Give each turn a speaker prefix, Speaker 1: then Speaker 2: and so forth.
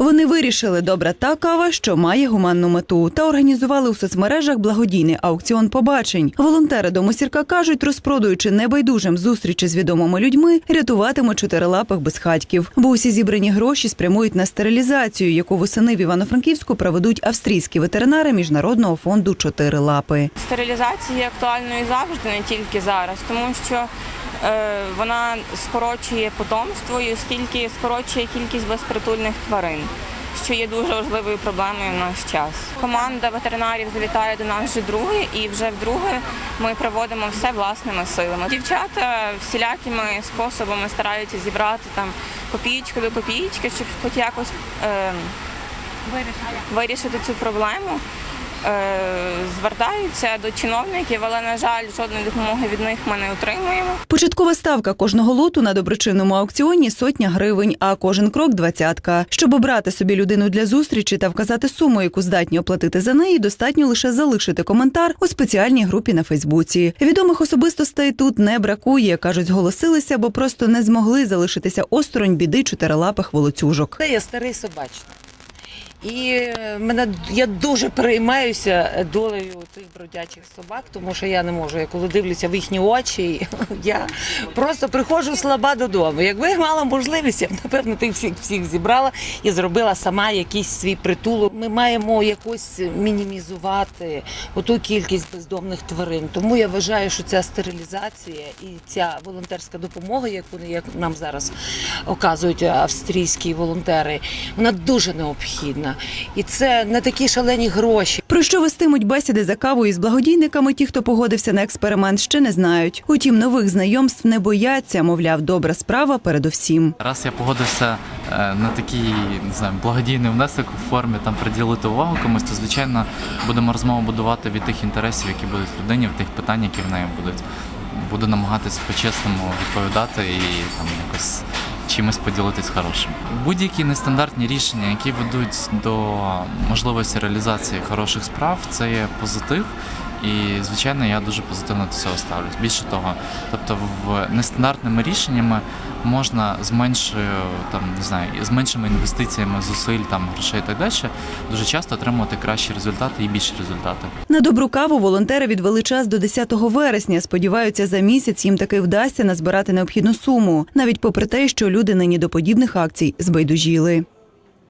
Speaker 1: Вони вирішили добра та кава, що має гуманну мету, та організували у соцмережах благодійний аукціон побачень. Волонтери дому сірка кажуть, розпродуючи небайдужим зустрічі з відомими людьми, рятуватимуть чотирилапих безхатьків. Бо усі зібрані гроші спрямують на стерилізацію, яку восени в Івано-Франківську проведуть австрійські ветеринари міжнародного фонду Чотири лапи.
Speaker 2: Стерилізація є актуальною завжди, не тільки зараз, тому що вона скорочує потомство і оскільки скорочує кількість безпритульних тварин, що є дуже важливою проблемою в наш час. Команда ветеринарів завітає до нас вже друге, і вже вдруге ми проводимо все власними силами. Дівчата всілякими способами стараються зібрати там копієчку до копієчки, щоб хоч якось е, вирішити цю проблему. Е, Звертаються до чиновників, але на жаль, жодної допомоги від них ми не отримуємо.
Speaker 1: Початкова ставка кожного лоту на доброчинному аукціоні сотня гривень, а кожен крок двадцятка. Щоб обрати собі людину для зустрічі та вказати суму, яку здатні оплатити за неї, достатньо лише залишити коментар у спеціальній групі на Фейсбуці. Відомих особистостей тут не бракує. кажуть, зголосилися, бо просто не змогли залишитися осторонь біди чотирилапих волоцюжок.
Speaker 3: Це я старий собачник. І е, мене я дуже переймаюся долею цих бродячих собак, тому що я не можу. Я коли дивлюся в їхні очі, я просто приходжу слаба додому. Якби мала можливість, я б напевно тих всіх всіх зібрала і зробила сама якийсь свій притулок. Ми маємо якось мінімізувати оту кількість бездомних тварин. Тому я вважаю, що ця стерилізація і ця волонтерська допомога, яку як нам зараз оказують австрійські волонтери, вона дуже необхідна. І це не такі шалені гроші.
Speaker 1: Про що вестимуть бесіди за кавою з благодійниками, ті, хто погодився на експеримент, ще не знають. Утім, нових знайомств не бояться, мовляв, добра справа передусім.
Speaker 4: Раз я погодився е, на такий не знаю, благодійний внесок у формі там приділити увагу комусь, то звичайно будемо розмову будувати від тих інтересів, які будуть в людині, в тих питань, які в неї будуть. Буду намагатись по-чесному відповідати і там якось чимось поділитись хорошим. Будь-які нестандартні рішення, які ведуть до можливості реалізації хороших справ, це є позитив. І звичайно, я дуже позитивно до цього ставлюсь. Більше того, тобто в нестандартними рішеннями можна з меншою там не знаю, з меншими інвестиціями, зусиль там грошей так далі, дуже часто отримувати кращі результати і більші результати.
Speaker 1: На добру каву волонтери відвели час до 10 вересня. Сподіваються, за місяць їм таки вдасться назбирати необхідну суму, навіть попри те, що люди нині до подібних акцій збайдужіли.